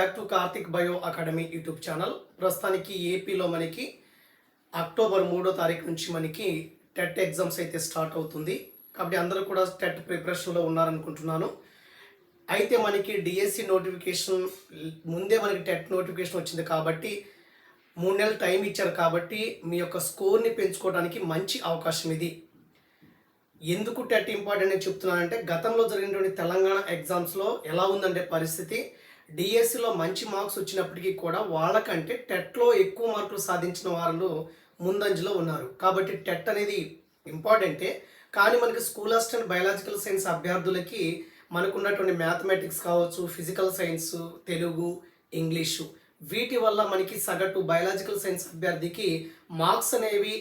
Back to Karthik bio academy YouTube channel. ప్రస్తుతానికి ఏపీలో మనకి అక్టోబర్ మూడో తారీఖు నుంచి మనకి టెట్ ఎగ్జామ్స్ అయితే స్టార్ట్ అవుతుంది. కాబట్టి అందరూ కూడా టెట్ ప్రిపరేషన్లో ఉన్నారనుకుంటున్నాను. అయితే మనకి డిఎస్సి నోటిఫికేషన్ ముందే మనకి టెట్ నోటిఫికేషన్ వచ్చింది కాబట్టి మూడు నెలలు టైం ఇచ్చారు కాబట్టి మీ యొక్క స్కోర్ని పెంచుకోవడానికి మంచి అవకాశం ఇది. ఎందుకు టెట్ ఇంపార్టెంట్ అని చెప్తున్నానంటే గతంలో జరిగినటువంటి తెలంగాణ ఎగ్జామ్స్లో ఎలా ఉందంటే పరిస్థితి డిఎస్సిలో మంచి మార్క్స్ వచ్చినప్పటికీ కూడా వాళ్ళకంటే టెట్లో ఎక్కువ మార్కులు సాధించిన వాళ్ళు ముందంజలో ఉన్నారు. కాబట్టి టెట్ అనేది ఇంపార్టెంటే. కానీ మనకి స్కూల్ అసిస్టెంట్ బయాలజికల్ సైన్స్ అభ్యర్థులకి మనకున్నటువంటి మ్యాథమెటిక్స్ కావచ్చు ఫిజికల్ సైన్స్ తెలుగు ఇంగ్లీషు వీటి వల్ల మనకి సగటు బయాలజికల్ సైన్స్ అభ్యర్థికి మార్క్స్ అనేవి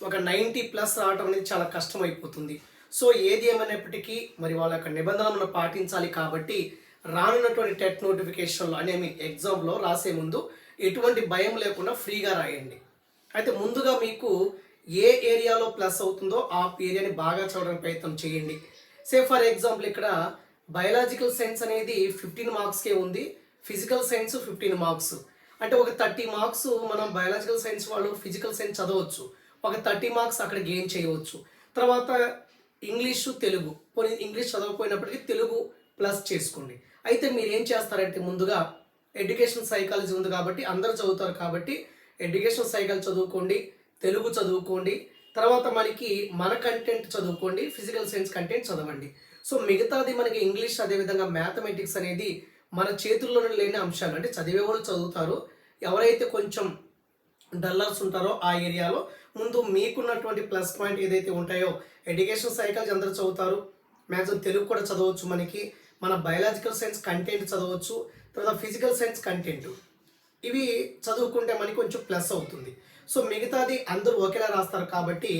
ఒక నైంటీ ప్లస్ రావడం అనేది చాలా కష్టం అయిపోతుంది సో ఏది ఏమైనప్పటికీ మరి వాళ్ళ యొక్క నిబంధనలను పాటించాలి కాబట్టి రానున్నటువంటి టెట్ నోటిఫికేషన్లో అనే మీ ఎగ్జామ్లో రాసే ముందు ఎటువంటి భయం లేకుండా ఫ్రీగా రాయండి. అయితే ముందుగా మీకు ఏ ఏరియాలో ప్లస్ అవుతుందో ఆ ఏరియాని బాగా చదవడానికి ప్రయత్నం చేయండి. సే ఫర్ ఎగ్జాంపుల్ ఇక్కడ బయలాజికల్ సైన్స్ అనేది ఫిఫ్టీన్ మార్క్స్కే ఉంది. Physical science fifteen marks. అంటే ఒక థర్టీ మార్క్స్ మనం బయాలజికల్ సైన్స్ వాళ్ళు ఫిజికల్ సైన్స్ చదవచ్చు. ఒక థర్టీ మార్క్స్ అక్కడ గెయిన్ చేయవచ్చు. తర్వాత ఇంగ్లీషు తెలుగు. పోనీ ఇంగ్లీష్ చదవకపోయినప్పటికీ తెలుగు ప్లస్ చేసుకోండి. అయితే మీరు ఏం చేస్తారంటే ముందుగా ఎడ్యుకేషన్ సైకాలజీ ఉంది కాబట్టి అందరూ చదువుతారు కాబట్టి ఎడ్యుకేషన్ సైకాలజీ చదువుకోండి తెలుగు చదువుకోండి తర్వాత మనకి మన కంటెంట్ చదువుకోండి ఫిజికల్ సైన్స్ కంటెంట్ చదవండి. సో మిగతాది మనకి ఇంగ్లీష్ అదేవిధంగా మ్యాథమెటిక్స్ అనేది మన చేతుల్లోనే లేని అంశాలు. అంటే చదివే వాళ్ళు చదువుతారు. ఎవరైతే కొంచెం డల్లర్స్ ఉంటారో ఆ ఏరియాలో ముందు మీకున్నటువంటి ప్లస్ పాయింట్ ఏదైతే ఉంటాయో ఎడ్యుకేషన్ సైకాలజీ అందరూ చదువుతారు. మ్యాక్సిమం తెలుగు కూడా చదవచ్చు మనకి. మన బయాలజికల్ సైన్స్ కంటెంట్ చదవచ్చు తర్వాత ఫిజికల్ సైన్స్ కంటెంట్ ఇవి చదువుకుంటే మనకి కొంచెం ప్లస్ అవుతుంది. సో మిగతాది అందరూ ఒకేలా రాస్తారు కాబట్టి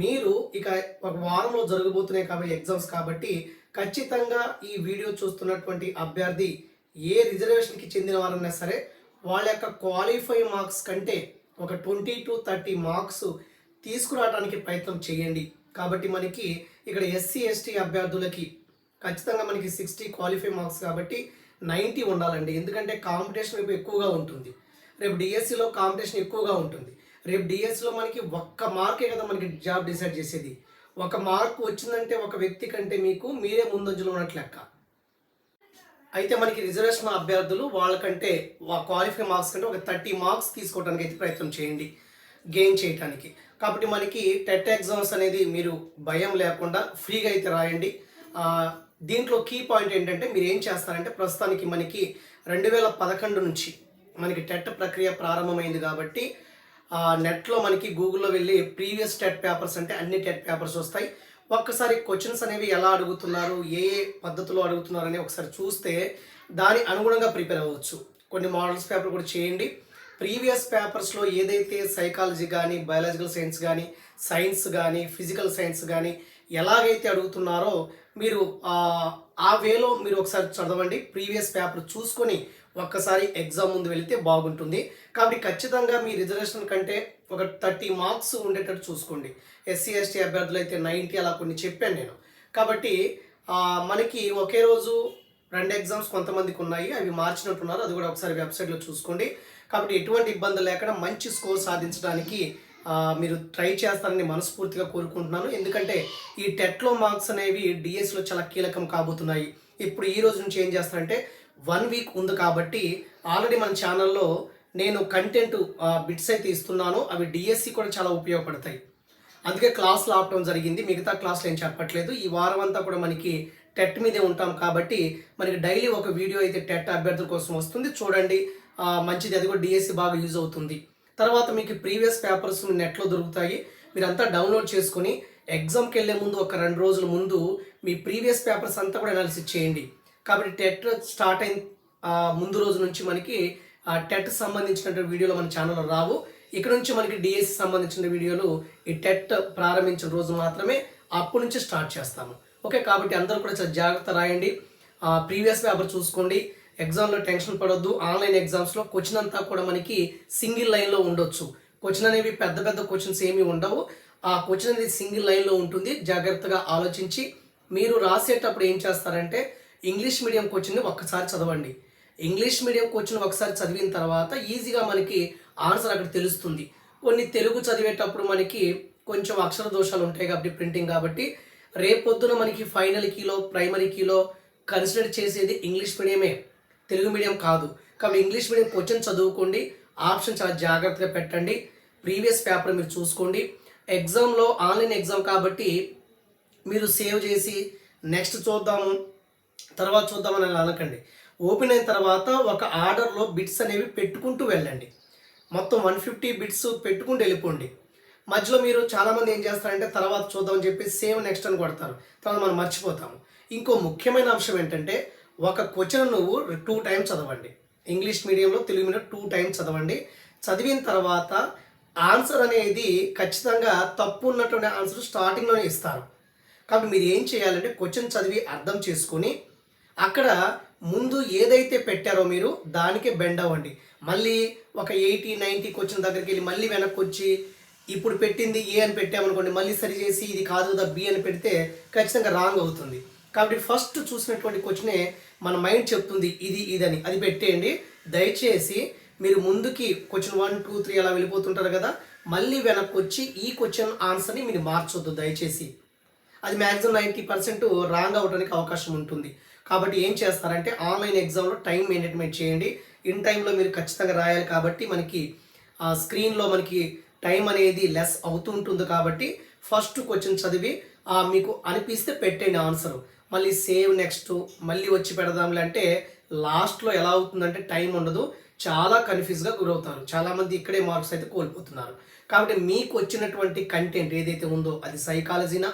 మీరు ఇక ఒక వారంలో జరగబోతున్నాయి కాబట్టి ఎగ్జామ్స్ కాబట్టి ఖచ్చితంగా ఈ వీడియో చూస్తున్నటువంటి అభ్యర్థి ఏ రిజర్వేషన్కి చెందిన వారన్నా సరే వాళ్ళ యొక్క క్వాలిఫై మార్క్స్ కంటే ఒక ట్వంటీ టు థర్టీ మార్క్స్ తీసుకురావడానికి ప్రయత్నం చేయండి. కాబట్టి మనకి ఇక్కడ ఎస్సీ ఎస్టీ అభ్యర్థులకి ఖచ్చితంగా మనకి సిక్స్టీ క్వాలిఫై మార్క్స్ కాబట్టి నైంటీ ఉండాలండి. ఎందుకంటే కాంపిటీషన్ రేపు ఎక్కువగా ఉంటుంది. రేపు డిఎస్సిలో కాంపిటీషన్ ఎక్కువగా ఉంటుంది. రేపు డిఎస్సిలో మనకి ఒక్క మార్కే కదా మనకి జాబ్ డిసైడ్ చేసేది. ఒక మార్క్ వచ్చిందంటే ఒక వ్యక్తి కంటే మీకు మీరే ముందంజలో ఉన్నట్లు లెక్క. అయితే మనకి రిజర్వేషన్ అభ్యర్థులు వాళ్ళకంటే క్వాలిఫై మార్క్స్ కంటే ఒక థర్టీ మార్క్స్ తీసుకోవడానికి అయితే ప్రయత్నం చేయండి. గెయిన్ చేయడానికి కాబట్టి మనకి టెట్ ఎగ్జామ్స్ అనేది మీరు భయం లేకుండా ఫ్రీగా అయితే రాయండి. దీంట్లో కీ పాయింట్ ఏంటంటే మీరు ఏం చేస్తారంటే ప్రస్తుతానికి మనకి రెండు వేల పదకొండు నుంచి మనకి టెట్ ప్రక్రియ ప్రారంభమైంది కాబట్టి ఆ, నెట్లో మనకి గూగుల్లో వెళ్ళి ప్రీవియస్ టెట్ పేపర్స్ అంటే అన్ని టెట్ పేపర్స్ వస్తాయి. ఒక్కసారి క్వశ్చన్స్ అనేవి ఎలా అడుగుతున్నారు ఏ ఏ పద్ధతిలో అడుగుతున్నారు అని ఒకసారి చూస్తే దాని అనుగుణంగా ప్రిపేర్ అవ్వచ్చు. కొన్ని మోడల్స్ పేపర్ కూడా చేయండి. ప్రీవియస్ పేపర్స్లో ఏదైతే సైకాలజీ కానీ బయాలజికల్ సైన్స్ కానీ సైన్స్ కానీ ఫిజికల్ సైన్స్ కానీ ఎలాగైతే అడుగుతున్నారో మీరు ఆ, వేలో మీరు ఒకసారి చదవండి. ప్రీవియస్ పేపర్ చూసుకొని ఒక్కసారి ఎగ్జామ్ ముందు వెళితే బాగుంటుంది. కాబట్టి ఖచ్చితంగా మీ రిజర్వేషన్ కంటే ఒక థర్టీ మార్క్స్ ఉండేటట్టు చూసుకోండి. ఎస్సీ ఎస్టీ అభ్యర్థులు అయితే నైంటీ అలా కొన్ని చెప్పాను నేను. కాబట్టి మనకి ఒకే రోజు రెండు ఎగ్జామ్స్ కొంతమందికి ఉన్నాయి. అవి మార్చినట్టున్నారు అది కూడా ఒకసారి వెబ్సైట్లో చూసుకోండి. కాబట్టి ఎటువంటి ఇబ్బంది లేకుండా మంచి స్కోర్ సాధించడానికి మీరు ట్రై చేస్తారని మనస్ఫూర్తిగా కోరుకుంటున్నాను. ఎందుకంటే ఈ టెట్లో మార్క్స్ అనేవి డిఎస్లో చాలా కీలకం కాబోతున్నాయి. ఇప్పుడు ఈ రోజు నుంచి ఏం చేస్తారంటే వన్ వీక్ ఉంది కాబట్టి ఆల్రెడీ మన ఛానల్లో నేను కంటెంట్ బిట్స్ అయితే ఇస్తున్నాను. అవి డిఎస్సి కూడా చాలా ఉపయోగపడతాయి. అందుకే క్లాసులు ఆపడం జరిగింది. మిగతా క్లాసులు ఏం చెప్పట్లేదు. ఈ వారం అంతా కూడా మనకి టెట్ మీదే ఉంటాం కాబట్టి మనకి డైలీ ఒక వీడియో అయితే టెట్ అభ్యర్థుల కోసం వస్తుంది. చూడండి మంచిది. అది కూడా డిఎస్సి బాగా యూజ్ అవుతుంది. తర్వాత మీకు ప్రీవియస్ పేపర్స్ నెట్లో దొరుకుతాయి. మీరంతా డౌన్లోడ్ చేసుకుని ఎగ్జామ్కి వెళ్ళే ముందు ఒక రెండు రోజుల ముందు మీ ప్రీవియస్ పేపర్స్ అంతా కూడా అనాలిసిస్ చేయండి. కాబట్టి టెట్ స్టార్ట్ అయిన ముందు రోజు నుంచి మనకి ఆ టెట్ సంబంధించిన వీడియోలు మన ఛానల్లో రావు. ఇక్కడ నుంచి మనకి డిఎస్సి సంబంధించిన వీడియోలు ఈ టెట్ ప్రారంభించిన రోజు మాత్రమే అప్పటి నుంచి స్టార్ట్ చేస్తాము. ఓకే కాబట్టి అందరూ కూడా చాలా జాగ్రత్త రాయండి. ప్రీవియస్ పేపర్ చూసుకోండి. ఎగ్జామ్లో టెన్షన్ పడొద్దు. ఆన్లైన్ ఎగ్జామ్స్లో క్వశ్చన్ అంతా కూడా మనకి సింగిల్ లైన్లో ఉండొచ్చు. క్వశ్చన్ అనేవి పెద్ద పెద్ద క్వశ్చన్స్ ఏమీ ఉండవు. ఆ క్వశ్చన్ అనేది సింగిల్ లైన్లో ఉంటుంది. జాగ్రత్తగా ఆలోచించి మీరు రాసేటప్పుడు ఏం చేస్తారంటే ఇంగ్లీష్ మీడియం క్వశ్చన్ని ఒక్కసారి చదవండి. ఇంగ్లీష్ మీడియం క్వశ్చన్ ఒకసారి చదివిన తర్వాత ఈజీగా మనకి ఆన్సర్ అక్కడ తెలుస్తుంది. కొన్ని తెలుగు చదివేటప్పుడు మనకి కొంచెం అక్షర దోషాలు ఉంటాయి కాబట్టి ప్రింటింగ్ కాబట్టి రేపొద్దున మనకి ఫైనల్ కీలో ప్రైమరీ కీలో కన్సిడర్ చేసేది ఇంగ్లీష్ మీడియమే. తెలుగు మీడియం కాదు. కాబట్టి ఇంగ్లీష్ మీడియం క్వశ్చన్ చదువుకోండి. ఆప్షన్ చాలా జాగ్రత్తగా పెట్టండి. ప్రీవియస్ పేపర్ మీరు చూసుకోండి. ఎగ్జామ్లో ఆన్లైన్ ఎగ్జామ్ కాబట్టి మీరు సేవ్ చేసి నెక్స్ట్ చూద్దాము తర్వాత చూద్దామని అలా అనకండి. ఓపెన్ అయిన తర్వాత ఒక ఆర్డర్లో బిట్స్ అనేవి పెట్టుకుంటూ వెళ్ళండి. మొత్తం వన్ ఫిఫ్టీ బిట్స్ పెట్టుకుంటూ వెళ్ళిపోండి. మధ్యలో మీరు చాలామంది ఏం చేస్తారంటే తర్వాత చూద్దామని చెప్పి సేవ్ నెక్స్ట్ అని కొడతారు. తర్వాత మనం మర్చిపోతాము. ఇంకో ముఖ్యమైన అంశం ఏంటంటే ఒక క్వశ్చన్ నువ్వు టూ టైమ్స్ చదవండి. ఇంగ్లీష్ మీడియంలో తెలుగు మీడియం టూ టైమ్స్ చదవండి. చదివిన తర్వాత ఆన్సర్ అనేది ఖచ్చితంగా తప్పు ఉన్నటువంటి ఆన్సర్ స్టార్టింగ్లోనే ఇస్తారు. కాబట్టి మీరు ఏం చేయాలంటే క్వశ్చన్ చదివి అర్థం చేసుకొని అక్కడ ముందు ఏదైతే పెట్టారో మీరు దానికే బెండ్ అవ్వండి. మళ్ళీ ఒక ఎయిటీ నైంటీ క్వశ్చన్ దగ్గరికి వెళ్ళి మళ్ళీ వెనక్కి వచ్చి ఇప్పుడు పెట్టింది ఏ అని పెట్టామనుకోండి మళ్ళీ సరి చేసి ఇది కాదు కదా బి అని పెడితే ఖచ్చితంగా రాంగ్ అవుతుంది. కాబట్టి ఫస్ట్ చూసినటువంటి క్వశ్చనే మన మైండ్ చెప్తుంది ఇది ఇదని. అది పెట్టేయండి. దయచేసి మీరు ముందుకి క్వశ్చన్ వన్ టూ త్రీ అలా వెళ్ళిపోతుంటారు కదా మళ్ళీ వెనక్కి వచ్చి ఈ క్వశ్చన్ ఆన్సర్ని మీరు మార్చొద్దు దయచేసి. అది మ్యాక్సిమం నైంటీ పర్సెంట్ రాంగ్ అవడానికి అవకాశం ఉంటుంది. కాబట్టి ఏం చేస్తారంటే ఆన్లైన్ ఎగ్జామ్లో టైం మేనేజ్మెంట్ చేయండి. ఇన్ టైంలో మీరు ఖచ్చితంగా రాయాలి కాబట్టి మనకి ఆ స్క్రీన్లో మనకి టైం అనేది లెస్ అవుతూ ఉంటుంది కాబట్టి ఫస్ట్ క్వశ్చన్ చదివి మీకు అనిపిస్తే పెట్టండి ఆన్సర్ మళ్ళీ సేవ్ నెక్స్ట్ మళ్ళీ వచ్చి పెడదాంలే అంటే లాస్ట్లో ఎలా అవుతుందంటే టైం ఉండదు. చాలా కన్ఫ్యూజ్గా గురవుతారు. చాలామంది ఇక్కడే మార్క్స్ అయితే కోల్పోతున్నారు. కాబట్టి మీకు వచ్చినటువంటి కంటెంట్ ఏదైతే ఉందో అది సైకాలజీనా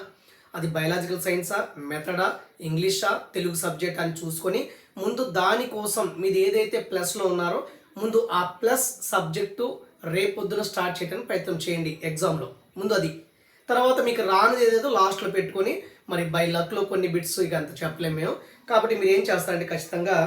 అది బయలాజికల్ సైన్సా మెథడా ఇంగ్లీషా తెలుగు సబ్జెక్ట్ అని చూసుకొని ముందు దానికోసం మీది ఏదైతే ప్లస్లో ఉన్నారో ముందు ఆ ప్లస్ సబ్జెక్టు రేపొద్దున స్టార్ట్ చేయడానికి ప్రయత్నం చేయండి. ఎగ్జామ్లో ముందు అది. తర్వాత మీకు రానిది ఏదేదో లాస్ట్లో పెట్టుకొని మరి బై లక్లో కొన్ని బిట్స్ ఇక అంత చెప్పలేము మేము. కాబట్టి మీరు ఏం చేస్తారంటే ఖచ్చితంగా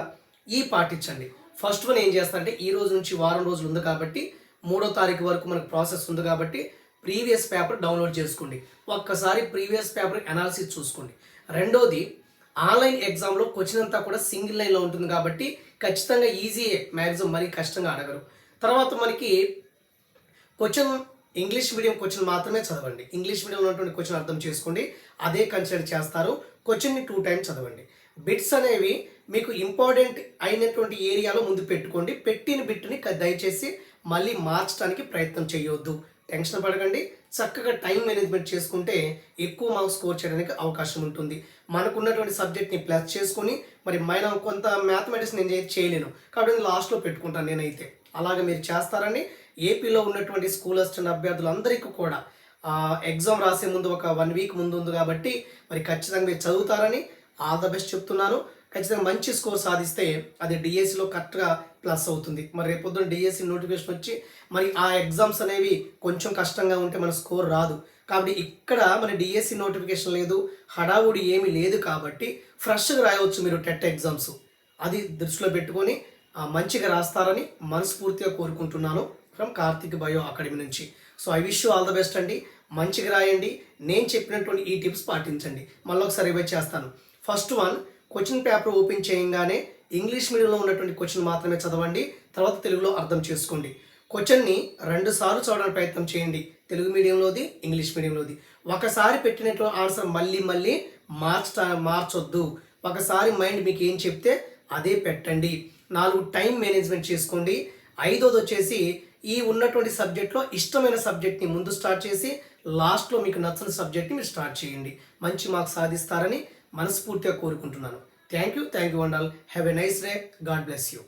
ఈ పాటించండి ఫస్ట్ వన్ ఏం చేస్తారంటే ఈ రోజు నుంచి వారం రోజులు ఉంది కాబట్టి మూడో తారీఖు వరకు మనకు ప్రాసెస్ ఉంది కాబట్టి ప్రీవియస్ పేపర్ డౌన్లోడ్ చేసుకోండి. ఒక్కసారి ప్రీవియస్ పేపర్ అనాలిసిస్ చూసుకోండి. రెండోది ఆన్లైన్ ఎగ్జామ్లో క్వశ్చన్ అంతా కూడా సింగిల్ లైన్లో ఉంటుంది కాబట్టి ఖచ్చితంగా ఈజీ మ్యాక్సిమం మరీ కష్టంగా అడగరు. తర్వాత మనకి క్వశ్చన్ ఇంగ్లీష్ మీడియం క్వశ్చన్ మాత్రమే చదవండి. ఇంగ్లీష్ మీడియంలో ఉన్నటువంటి క్వశ్చన్ అర్థం చేసుకోండి. అదే కన్సిడర్ చేస్తారు. క్వశ్చన్ని టూ టైమ్స్ చదవండి. బిట్స్ అనేవి మీకు ఇంపార్టెంట్ అయినటువంటి ఏరియాలో ముందు పెట్టుకోండి. పెట్టిన బిట్ని దయచేసి మళ్ళీ మార్చడానికి ప్రయత్నం చేయొద్దు. టెన్షన్ పడకండి. చక్కగా టైం మేనేజ్మెంట్ చేసుకుంటే ఎక్కువ మార్క్స్ స్కోర్ చేయడానికి అవకాశం ఉంటుంది. మనకున్నటువంటి సబ్జెక్ట్ని ప్లస్ చేసుకొని మరి మైన కొంత మ్యాథమెటిక్స్ నేను చేయలేను. కాబట్టి లాస్ట్లో పెట్టుకుంటాను నేనైతే. అలాగే మీరు చేస్తారని ఏపీలో ఉన్నటువంటి స్కూల్ అసిస్టెంట్ అభ్యర్థులందరికీ కూడా ఆ, ఎగ్జామ్ రాసే ముందు ఒక వన్ వీక్ ముందు ఉంది కాబట్టి మరి ఖచ్చితంగా మీరు చదువుతారని ఆల్ ద బెస్ట్ చెప్తున్నాను ఖచ్చితంగా మంచి స్కోర్ సాధిస్తే అది డిఎస్సిలో కరెక్ట్గా ప్లస్ అవుతుంది. మరి రేపొద్దున డిఎస్సి నోటిఫికేషన్ వచ్చి మరి ఆ ఎగ్జామ్స్ అనేవి కొంచెం కష్టంగా ఉంటే మన స్కోర్ రాదు. కాబట్టి ఇక్కడ మన డిఎస్సి నోటిఫికేషన్ లేదు హడావుడి ఏమీ లేదు కాబట్టి ఫ్రెష్గా రాయవచ్చు మీరు టెట్ ఎగ్జామ్స్ అది దృష్టిలో పెట్టుకొని మంచిగా రాస్తారని మనస్ఫూర్తిగా కోరుకుంటున్నాను. ఫ్రమ్ కార్తిక్ బయో అకాడమీ నుంచి. So I wish all the best అండి. మంచిగా రాయండి. నేను చెప్పినటువంటి ఈ టిప్స్ పాటించండి. మళ్ళీ ఒకసారి రివైజ్ చేస్తాను. First one question paper open చేయగానే ఇంగ్లీష్ మీడియంలో ఉన్నటువంటి క్వశ్చన్ మాత్రమే చదవండి. తర్వాత తెలుగులో అర్థం చేసుకోండి. క్వశ్చన్ని రెండు సార్లు చదవడానికి ప్రయత్నం చేయండి. తెలుగు మీడియంలోది ఇంగ్లీష్ మీడియంలోది ఒకసారి పెట్టినటువంటి ఆన్సర్ మళ్ళీ మళ్ళీ మార్చ మార్చొద్దు. ఒకసారి మైండ్ మీకు ఏం చెప్తే అదే పెట్టండి. నాలుగు టైం మేనేజ్మెంట్ చేసుకోండి. ఐదోది వచ్చేసి ఈ ఉన్నటువంటి సబ్జెక్ట్లో ఇష్టమైన సబ్జెక్ట్ని ముందు స్టార్ట్ చేసి లాస్ట్లో మీకు నచ్చని సబ్జెక్ట్ని మీరు స్టార్ట్ చేయండి. మంచి మార్క్స్ సాధిస్తారని మనస్ఫూర్తిగా కోరుకుంటున్నాను. Thank you thank you and all have a nice day God bless you